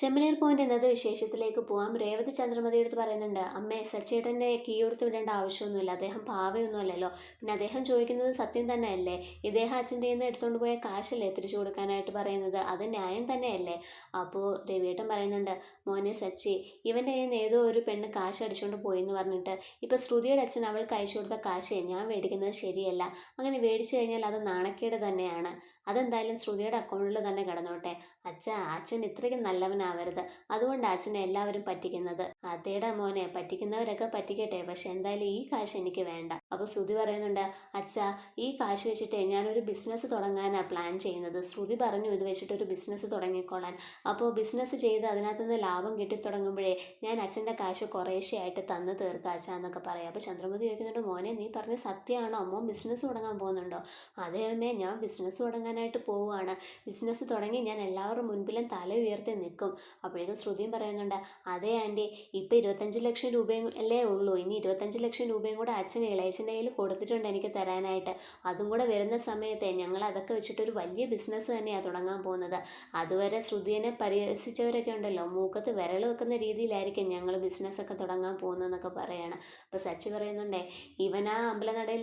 ചെമ്മനീർ point എന്നത് വിശേഷത്തിലേക്ക് പോവാം. രേവതി ചന്ദ്രമതി എടുത്ത് പറയുന്നുണ്ട് അമ്മേ സച്ചേട്ടന്റെ കീ എടുത്ത് വിടേണ്ട ആവശ്യമൊന്നുമില്ല. അദ്ദേഹം പാവയൊന്നുമല്ലല്ലോ. പിന്നെ അദ്ദേഹം ചോദിക്കുന്നത് സത്യം തന്നെയല്ലേ? ഇദ്ദേഹം അച്ഛന്റെ നിന്ന് എടുത്തുകൊണ്ട് പോയ കാശല്ലേ തിരിച്ചു കൊടുക്കാനായിട്ട് പറയുന്നത്? അത് ന്യായം തന്നെയല്ലേ? അപ്പോൾ രവിയേട്ടൻ പറയുന്നുണ്ട് മോനെ സച്ചി ഇവന്റെ കയ്യിൽ നിന്ന് ഏതോ ഒരു പെണ്ണ് കാശ് അടിച്ചുകൊണ്ട് പോയി എന്ന് പറഞ്ഞിട്ട് ഇപ്പോൾ ശ്രുതിയുടെ അച്ഛൻ അവൾക്ക് അയച്ചു കൊടുത്ത കാശേ ഞാൻ മേടിക്കുന്നത് ശരിയല്ല. അങ്ങനെ മേടിച്ചു കഴിഞ്ഞാൽ അത് നാണക്കേട് തന്നെയാണ്. അതെന്തായാലും ശ്രുതിയുടെ അക്കൗണ്ടിൽ തന്നെ കിടന്നോട്ടെ. അച്ഛ അച്ഛൻ ഇത്രയ്ക്കും നല്ലവനാവരുത് അതുകൊണ്ട് അച്ഛനെ എല്ലാവരും പറ്റിക്കുന്നത്. അതേടാ മോനെ പറ്റിക്കുന്നവരൊക്കെ പറ്റിക്കട്ടെ പക്ഷെ എന്തായാലും ഈ കാശ് എനിക്ക് വേണ്ട. അപ്പോൾ ശ്രുതി പറയുന്നുണ്ട് അച്ഛാ ഈ കാശ് വെച്ചിട്ട് ഞാനൊരു ബിസിനസ് തുടങ്ങാനാണ് പ്ലാൻ ചെയ്യുന്നത്. ശ്രുതി പറഞ്ഞു ഇത് വെച്ചിട്ട് ഒരു ബിസിനസ് തുടങ്ങിക്കോളാൻ. അപ്പോൾ ബിസിനസ് ചെയ്ത് അതിനകത്ത് നിന്ന് ലാഭം കിട്ടി തുടങ്ങുമ്പോഴേ ഞാൻ അച്ഛന്റെ കാശ് കുറേശ്ശെയായിട്ട് തന്നു തീർക്കാം അച്ഛ എന്നൊക്കെ പറയാം. അപ്പോൾ ചന്ദ്രമതി ചോദിക്കുന്നുണ്ട് മോനെ നീ പറഞ്ഞ സത്യമാണോ അമ്മ ബിസിനസ് തുടങ്ങാൻ പോകുന്നുണ്ടോ? അതേ ഞാൻ ബിസിനസ് തുടങ്ങാനായിട്ട് പോവുകയാണ്. ബിസിനസ് തുടങ്ങി ഞാൻ എല്ലാവരുടെ മുൻപിലും തല ഉയർത്തി നിൽക്കും. അപ്പോഴേക്കും ശ്രുതിയും പറയുന്നുണ്ട് അതേ ആന്റി ഇപ്പം ഇരുപത്തഞ്ച് ലക്ഷം രൂപയും അല്ലേ ഉള്ളൂ. ഇനി ഇരുപത്തഞ്ച് ലക്ഷം രൂപയും കൂടെ അച്ഛൻ ഇളയച്ചന്റെ കയ്യിൽ കൊടുത്തിട്ടുണ്ട് എനിക്ക് തരാനായിട്ട്. അതും കൂടെ വരുന്ന സമയത്തെ ഞങ്ങൾ അതൊക്കെ വെച്ചിട്ടൊരു വലിയ ബിസിനസ് തന്നെയാണ് തുടങ്ങാൻ പോകുന്നത്. അതുവരെ ശ്രുതിയെ പരിഹസിച്ചവരൊക്കെ ഉണ്ടല്ലോ. മൂക്കത്ത് വിരൽ വെക്കുന്ന രീതിയിലായിരിക്കും ഞങ്ങൾ ബിസിനസ്സൊക്കെ തുടങ്ങാൻ പോകുന്നതെന്നൊക്കെ പറയാണ്. അപ്പോൾ സച്ചി പറയുന്നുണ്ടേ ഇവൻ ആ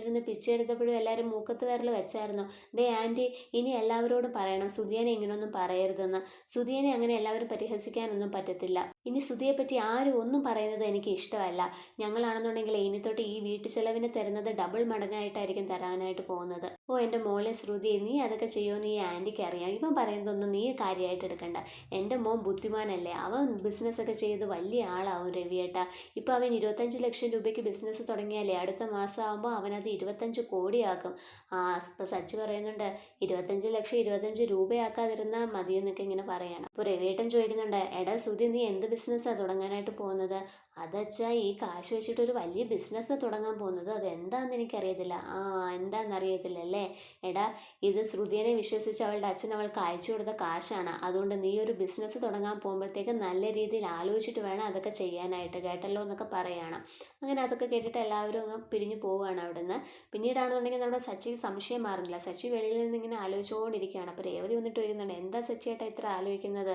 നിന്ന് പിച്ചെടുത്തപ്പോഴും എല്ലാവരും മൂക്കത്ത് വിരൽ വെച്ചായിരുന്നു. ദേ ആന്റി ഇനി എല്ലാവരോടും പറയണം. സുധിയനെ ഇങ്ങനെയൊന്നും പറയരുതെന്ന്. സുധിയനെ അങ്ങനെ എല്ലാവരും പരിഹസിക്കാനൊന്നും പറ്റത്തില്ല. ഇനി സുധിയെ പറ്റി ആരും ഒന്നും പറയുന്നത് എനിക്ക് ഇഷ്ടമല്ല. ഞങ്ങളാണെന്നുണ്ടെങ്കിൽ ഇനി തൊട്ട് ഈ വീട്ടു ചെലവിന് തരുന്നത് ഡബിൾ മടങ്ങായിട്ടായിരിക്കും തരാനായിട്ട് പോകുന്നത്. ഓ എന്റെ മോളെ ശ്രുതി നീ അതൊക്കെ ചെയ്യുമോ നീ ആന്റിക്ക് അറിയാം. ഇവൻ പറയുന്നതൊന്നും നീ കാര്യമായിട്ട് എടുക്കണ്ട. എന്റെ മോൻ ബുദ്ധിമാനല്ലേ. അവൻ ബിസിനസ്സൊക്കെ ചെയ്ത് വലിയ ആളാവും രവിയേട്ട. ഇപ്പോൾ അവൻ ഇരുപത്തഞ്ച് ലക്ഷം രൂപയ്ക്ക് ബിസിനസ് തുടങ്ങിയാലേ അടുത്ത മാസം ആകുമ്പോൾ അവനത് ഇരുപത്തഞ്ച് കോടിയാക്കും. ആ ഇപ്പം സച്ച് പറയുന്നുണ്ട് ഇരുപത്തഞ്ച് ലക്ഷം ഇരുപത്തഞ്ച് രൂപയാക്കാതിരുന്നാൽ മതിയെന്നൊക്കെ ഇങ്ങനെ പറയണം. അപ്പോൾ രവിയേട്ടൻ ചോദിക്കുന്നുണ്ട് എടാ സുധി നീ എന്ത് ബിസിനസ്സാണ് തുടങ്ങാനായിട്ട് പോകുന്നത്. അതച്ചാ ഈ കാശ് വെച്ചിട്ട് ഒരു വലിയ ബിസിനസ് തുടങ്ങാൻ പോകുന്നത്. അതെന്താന്ന് എനിക്കറിയത്തില്ല. ആ എന്താണെന്നറിയത്തില്ല അല്ലേ? എടാ ഇത് ശ്രുതിയനെ വിശ്വസിച്ച് അവളുടെ അച്ഛൻ അവൾക്ക് അയച്ചു കൊടുത്ത കാശാണ്. അതുകൊണ്ട് നീ ഒരു ബിസിനസ് തുടങ്ങാൻ പോകുമ്പോഴത്തേക്ക് നല്ല രീതിയിൽ ആലോചിച്ചിട്ട് വേണം അതൊക്കെ ചെയ്യാനായിട്ട്. കേട്ടല്ലോ എന്നൊക്കെ പറയണം. അങ്ങനെ അതൊക്കെ കേട്ടിട്ട് എല്ലാവരും അങ്ങ് പിരിഞ്ഞു പോവുകയാണ് അവിടുന്ന്. പിന്നീടാണെന്നുണ്ടെങ്കിൽ നമ്മുടെ സച്ചി സംശയം മാറുന്നില്ല. സച്ചി വെളിയിൽ നിന്ന് ഇങ്ങനെ ആലോചിച്ചുകൊണ്ടിരിക്കുകയാണ്. അപ്പോൾ രേവതി വന്നിട്ട് വരുന്നുണ്ട് എന്താ സച്ചിയേട്ടാ ഇത്ര ആലോചിക്കുന്നത്?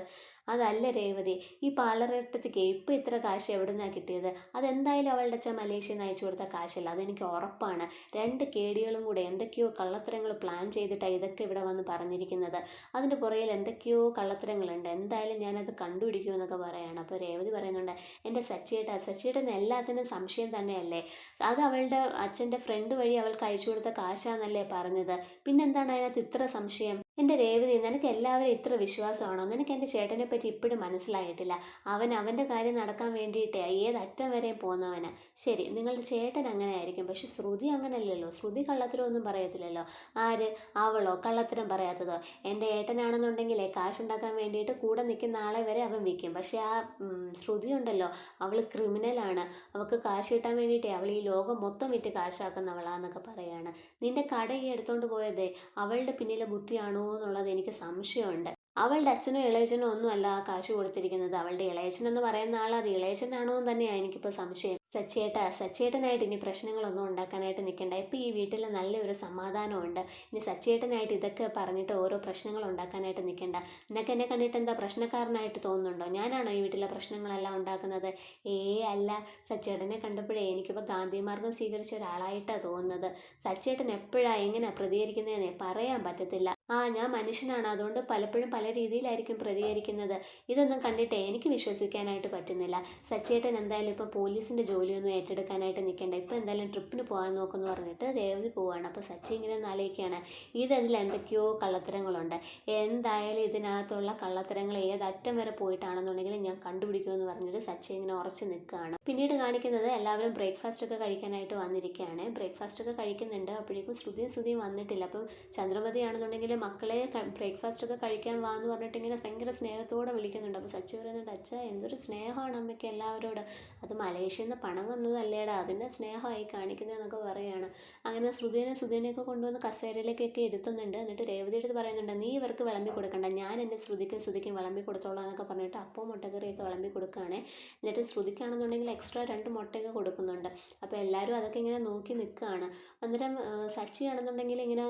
അതല്ല രേവതി ഈ പാളറട്ടത്തേക്ക് ഇപ്പം ഇത്ര കാശ് എവിടെ നിന്നാണ് കിട്ടിയത്? അതെന്തായാലും അവളുടെ അച്ഛൻ മലേഷ്യയിൽ നിന്ന് അയച്ചു കൊടുത്ത കാശല്ല? അതെനിക്ക് ഉറപ്പാണ്. രണ്ട് കേടികളും കൂടെ എന്തൊക്കെയോ കള്ളത്തരങ്ങൾ പ്ലാൻ ചെയ്തിട്ടാണ് ഇതൊക്കെ ഇവിടെ വന്ന് പറഞ്ഞിരിക്കുന്നത്. അതിന്റെ പുറകിൽ എന്തൊക്കെയോ കള്ളത്തരങ്ങളുണ്ട്. എന്തായാലും ഞാനത് കണ്ടുപിടിക്കൂ എന്നൊക്കെ പറയാണ്. അപ്പോൾ രേവതി പറയുന്നുണ്ട് എന്റെ സച്ചിയേട്ട സച്ചിയേട്ടൻ എല്ലാത്തിനും സംശയം തന്നെയല്ലേ? അത് അവളുടെ അച്ഛന്റെ ഫ്രണ്ട് വഴി അവൾക്ക് അയച്ചു കൊടുത്ത കാശാന്നല്ലേ പറഞ്ഞത്. പിന്നെന്താണ് അതിനകത്ത് ഇത്ര സംശയം? എന്റെ രേവതി നിനക്ക് എല്ലാവരും ഇത്ര വിശ്വാസമാണോ? നിനക്ക് എന്റെ ചേട്ടനെ പറ്റി ഇപ്പോഴും മനസ്സിലായിട്ടില്ല. അവൻ അവന്റെ കാര്യം നടക്കാൻ വേണ്ടിയിട്ട് ഏതറ്റം വരെയും പോകുന്നവന് ശരി നിങ്ങളുടെ ചേട്ടൻ അങ്ങനെ ആയിരിക്കും പക്ഷെ ശ്രുതി അങ്ങനെയല്ലല്ലോ ശ്രുതി കള്ളത്തരം ഒന്നും പറയത്തില്ലല്ലോ. ആര്? അവളോ? കള്ളത്തരം പറയാത്തതോ? എന്റെ ഏട്ടനാണെന്നുണ്ടെങ്കിലേ കാശുണ്ടാക്കാൻ വേണ്ടിയിട്ട് കൂടെ നിൽക്കുന്ന ആളെ വരെ അവൻ വിൽക്കും. പക്ഷെ ആ ശ്രുതി ഉണ്ടല്ലോ. അവൾ ക്രിമിനലാണ് അവൾക്ക് കാശ് കിട്ടാൻ വേണ്ടിയിട്ടേ അവൾ ഈ ലോകം മൊത്തം വിറ്റ് കാശാക്കുന്നവളാന്നൊക്കെ പറയാണ്. നിന്റെ കട ഈ എടുത്തോണ്ട് പോയതേ അവളുടെ പിന്നിലെ ബുദ്ധിയാണോ എന്നുള്ളത് എനിക്ക് സംശയമുണ്ട്. അവളുടെ അച്ഛനോ ഇളയച്ചനോ ഒന്നും അല്ല കാശ് കൊടുത്തിരിക്കുന്നത്. അവളുടെ ഇളയച്ചൻ എന്ന് പറയുന്ന ആൾ അത് ഇളയച്ചനാണോ എന്ന് തന്നെയാണ് എനിക്കിപ്പോൾ സംശയം. സച്ചേട്ട സച്ചേട്ടനായിട്ട് ഇനി പ്രശ്നങ്ങളൊന്നും ഉണ്ടാക്കാനായിട്ട് നിൽക്കണ്ട ഇപ്പം ഈ വീട്ടിൽ നല്ലൊരു സമാധാനമുണ്ട് ഇനി സച്ചേട്ടനായിട്ട് ഇതൊക്കെ പറഞ്ഞിട്ട് ഓരോ പ്രശ്നങ്ങൾ ഉണ്ടാക്കാനായിട്ട് നിൽക്കണ്ട നിനക്ക് എന്നെ കണ്ടിട്ട് എന്താ പ്രശ്നക്കാരനായിട്ട് തോന്നുന്നുണ്ടോ? ഞാനാണോ ഈ വീട്ടിലെ പ്രശ്നങ്ങളെല്ലാം ഉണ്ടാക്കുന്നത്? ഏ അല്ല. സച്ചേട്ടനെ കണ്ടപ്പോഴേ എനിക്കിപ്പോൾ ഗാന്ധിമാർഗം സ്വീകരിച്ച ഒരാളായിട്ടാണ് തോന്നുന്നത്. സച്ചേട്ടൻ എപ്പോഴാണ് എങ്ങനെ പ്രതികരിക്കുന്നതെന്ന് പറയാൻ പറ്റത്തില്ല. ആ ഞാൻ മനുഷ്യനാണ്. അതുകൊണ്ട് പലപ്പോഴും പല രീതിയിലായിരിക്കും പ്രതികരിക്കുന്നത്. ഇതൊന്നും കണ്ടിട്ട് എനിക്ക് വിശ്വസിക്കാനായിട്ട് പറ്റുന്നില്ല. സച്ചേട്ടൻ എന്തായാലും ഇപ്പോൾ പോലീസിന്റെ ജോലിയൊന്നും ഏറ്റെടുക്കാനായിട്ട് നിൽക്കേണ്ട ഇപ്പോൾ എന്തായാലും ട്രിപ്പിന് പോകാൻ നോക്കുമെന്ന് പറഞ്ഞിട്ട് രേവതി പോവാണ്. അപ്പോൾ സച്ചി ഇങ്ങനെ ആലോചിക്കുകയാണ്. ഇതതിൽ എന്തൊക്കെയോ കള്ളത്തരങ്ങളുണ്ട്. എന്തായാലും ഇതിനകത്തുള്ള കള്ളത്തരങ്ങൾ ഏതറ്റം വരെ പോയിട്ടാണെന്നുണ്ടെങ്കിലും ഞാൻ കണ്ടുപിടിക്കുമെന്ന് പറഞ്ഞിട്ട് സച്ചി ഇങ്ങനെ ഉറച്ചു നിൽക്കുകയാണ്. പിന്നീട് കാണിക്കുന്നത് എല്ലാവരും ബ്രേക്ക്ഫാസ്റ്റ് ഒക്കെ കഴിക്കാനായിട്ട് വന്നിരിക്കുകയാണ്. ബ്രേക്ക്ഫാസ്റ്റ് ഒക്കെ കഴിക്കുന്നുണ്ട്. അപ്പോഴേക്കും ശ്രുതിയും ശ്രുതിയും വന്നിട്ടില്ല. അപ്പം ചന്ദ്രമതി ആണെന്നുണ്ടെങ്കിൽ മക്കളെ ബ്രേക്ക്ഫാസ്റ്റ് ഒക്കെ കഴിക്കാൻ വാ എന്ന് പറഞ്ഞിട്ട് ഇങ്ങനെ ഭയങ്കര സ്നേഹത്തോടെ വിളിക്കുന്നുണ്ട്. അപ്പോൾ സച്ചി പറയുന്നുണ്ട് അച്ഛ എന്തൊരു സ്നേഹമാണ് അമ്മയ്ക്ക് എല്ലാവരോട്. അത് മലേഷ്യയിൽ നിന്ന് പണം വന്നതല്ലേടാ അതിന്റെ സ്നേഹമായി കാണിക്കുന്നത് എന്നൊക്കെ പറയുകയാണ് അങ്ങനെ ശ്രുതിനെ ശ്രുതിനെയൊക്കെ കൊണ്ടുവന്ന് കസേരയിലേക്കൊക്കെ ഇരുത്തുന്നുണ്ട്. എന്നിട്ട് രേവതി എടുത്ത് പറയുന്നുണ്ട് നീ ഇവർക്ക് വിളമ്പി കൊടുക്കണ്ട. ഞാൻ എന്റെ ശ്രുതിക്കും ശ്രുതിക്കും വിളമ്പി കൊടുത്തോളാം എന്നൊക്കെ പറഞ്ഞിട്ട് അപ്പോൾ മുട്ടക്കറിയൊക്കെ വിളമ്പി കൊടുക്കുകയാണ്. എന്നിട്ട് ശ്രുതിക്കാണെന്നുണ്ടെങ്കിൽ എക്സ്ട്രാ രണ്ട് മുട്ടയൊക്കെ കൊടുക്കുന്നുണ്ട്. അപ്പോൾ എല്ലാവരും അതൊക്കെ ഇങ്ങനെ നോക്കി നിൽക്കുകയാണ്. അന്നേരം സച്ചി ആണെന്നുണ്ടെങ്കിൽ ഇങ്ങനെ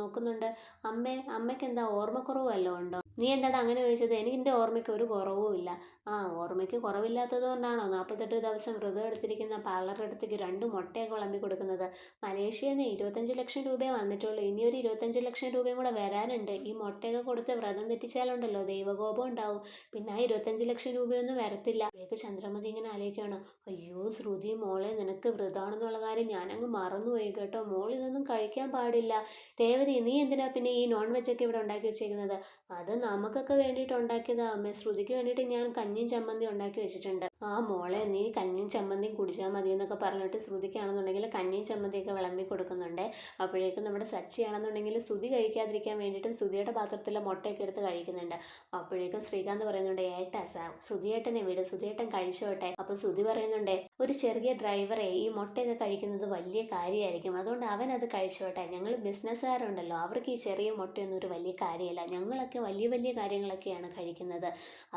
നോക്കുന്നുണ്ട് അമ്മേ അമ്മയ്ക്ക് എന്താ ഓർമ്മക്കുറവ് വല്ലതും ഉണ്ടോ? നീ എന്താടാ അങ്ങനെ ചോദിച്ചത്? എനിക്ക് എന്റെ ഓർമ്മയ്ക്ക് ഒരു കുറവുമില്ല. ആ ഓർമ്മയ്ക്ക് കുറവില്ലാത്തത് കൊണ്ടാണോ നാൽപ്പത്തെട്ട് ദിവസം എടുത്തിരിക്കുന്ന പാർലറുടെ രണ്ട് മുട്ടയൊക്കെ വിളമ്പി കൊടുക്കുന്നത്. മലേഷ്യയിൽ നിന്ന് ഇരുപത്തഞ്ച് ലക്ഷം രൂപയെ വന്നിട്ടുള്ളൂ. ഇനി ഒരു ഇരുപത്തഞ്ച് ലക്ഷം രൂപയും കൂടെ വരാനുണ്ട്. ഈ മുട്ടയൊക്കെ കൊടുത്ത് വ്രതം തെറ്റിച്ചാലുണ്ടല്ലോ ദൈവകോപം ഉണ്ടാവും. പിന്നെ ആ ഇരുപത്തഞ്ച് ലക്ഷം രൂപയൊന്നും വരത്തില്ല. അപ്പോഴേക്ക് ചന്ദ്രമതി ഇങ്ങനെ ആലോചിക്കുകയാണ്. അയ്യോ ശ്രുതി മോളെ നിനക്ക് വ്രതമാണെന്നുള്ള കാര്യം ഞാനങ്ങ് മറന്നുപോയി കേട്ടോ. മോൾ ഇതൊന്നും കഴിക്കാൻ പാടില്ല. ദേവതി നീ എന്തിനാ പിന്നെ ഈ നോൺ വെജ് ഒക്കെ ഇവിടെ ഉണ്ടാക്കി വെച്ചേക്കുന്നത്? അത് നമുക്കൊക്കെ വേണ്ടിയിട്ട് ഉണ്ടാക്കിയതാ. അമ്മേ ശ്രുതിക്ക് വേണ്ടിയിട്ട് ഞാൻ കഞ്ഞിയും ചമ്മന്തി ഉണ്ടാക്കി വെച്ചിട്ടുണ്ട്. ആ മോളെ നീ കഞ്ഞിയും ചമ്മന്തിയും കുടിച്ചാൽ മതി എന്നൊക്കെ പറഞ്ഞിട്ട് ശ്രുതിക്കാണെന്നുണ്ടെങ്കിൽ കഞ്ഞിയും ചമ്മന്തിയൊക്കെ വിളമ്പി കൊടുക്കുന്നുണ്ട്. അപ്പോഴേക്കും നമ്മുടെ സച്ചിയാണെന്നുണ്ടെങ്കിൽ ശ്രുതി കഴിക്കാതിരിക്കാൻ വേണ്ടിയിട്ടും ശ്രുതിയുടെ പാത്രത്തിലെ മുട്ടയൊക്കെ എടുത്ത് കഴിക്കുന്നുണ്ട്. അപ്പോഴേക്കും ശ്രീകാന്ത് പറയുന്നുണ്ട് ഏട്ടാ സാ ശ്രുതിയേട്ടനെ വിട് ശ്രുതിയേട്ടൻ കഴിച്ചോട്ടെ. അപ്പോൾ ശ്രുതി പറയുന്നുണ്ട് ഒരു ചെറിയ ഡ്രൈവറെ ഈ മുട്ടയൊക്കെ കഴിക്കുന്നത് വലിയ കാര്യമായിരിക്കും. അതുകൊണ്ട് അവൻ അത് കഴിച്ചോട്ടെ. ഞങ്ങൾ ബിസിനസ്സുകാരുണ്ടല്ലോ. അവർക്ക് ഈ ചെറിയ മുട്ടയൊന്നും ഒരു വലിയ കാര്യമല്ല. ഞങ്ങളൊക്കെ വലിയ വലിയ കാര്യങ്ങളൊക്കെയാണ് കഴിക്കുന്നത്.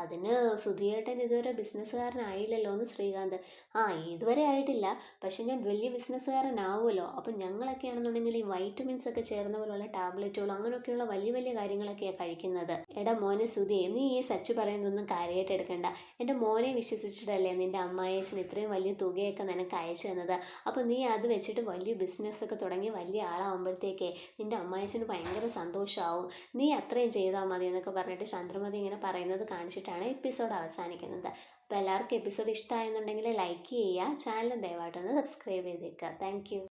അതിന് സുധിയേട്ടൻ ഇതുവരെ ബിസിനസ്സുകാരനായില്ലല്ലോ എന്ന് ശ്രീകാന്ത്. ഇതുവരെ ആയിട്ടില്ല. പക്ഷെ ഞാൻ വലിയ ബിസിനസ്സുകാരനാവുമല്ലോ അപ്പം ഞങ്ങളൊക്കെ ആണെന്നുണ്ടെങ്കിൽ ഈ വൈറ്റമിൻസ് ഒക്കെ ചേർന്ന പോലുള്ള ടാബ്ലറ്റുകൾ അങ്ങനെയൊക്കെയുള്ള വലിയ വലിയ കാര്യങ്ങളൊക്കെയാണ് കഴിക്കുന്നത്. എടാ മോനെ സുധിയെ നീ ഈ സച്ച് പറയുന്നതൊന്നും കാര്യമായിട്ട് എടുക്കണ്ട. എന്റെ മോനെ വിശ്വസിച്ചിട്ടല്ലേ നിന്റെ അമ്മായേച്ചൻ ഇത്രയും വലിയ തുകയൊക്കെ നിനക്ക് അയച്ചു തന്നത്. അപ്പോൾ നീ അത് വെച്ചിട്ട് വലിയ ബിസിനസ്സൊക്കെ തുടങ്ങി വലിയ ആളാകുമ്പോഴത്തേക്കേ നിന്റെ അമ്മായേച്ചന് ഭയങ്കര സന്തോഷമാവും. നീ അത്രയും ചെയ്താൽ മതി എന്നൊക്കെ പറഞ്ഞിട്ട് ചന്ദ്രമതി ഇങ്ങനെ പറയുന്നത് കാണിച്ചിട്ടാണ് എപ്പിസോഡ് അവസാനിക്കുന്നത്. അപ്പോൾ എല്ലാവർക്കും എപ്പിസോഡ് ഇഷ്ടമായെന്നുണ്ടെങ്കിൽ ലൈക്ക് ചെയ്യുക ചാനൽ ദയവായിട്ടൊന്ന് സബ്സ്ക്രൈബ് ചെയ്തേക്കുക. താങ്ക്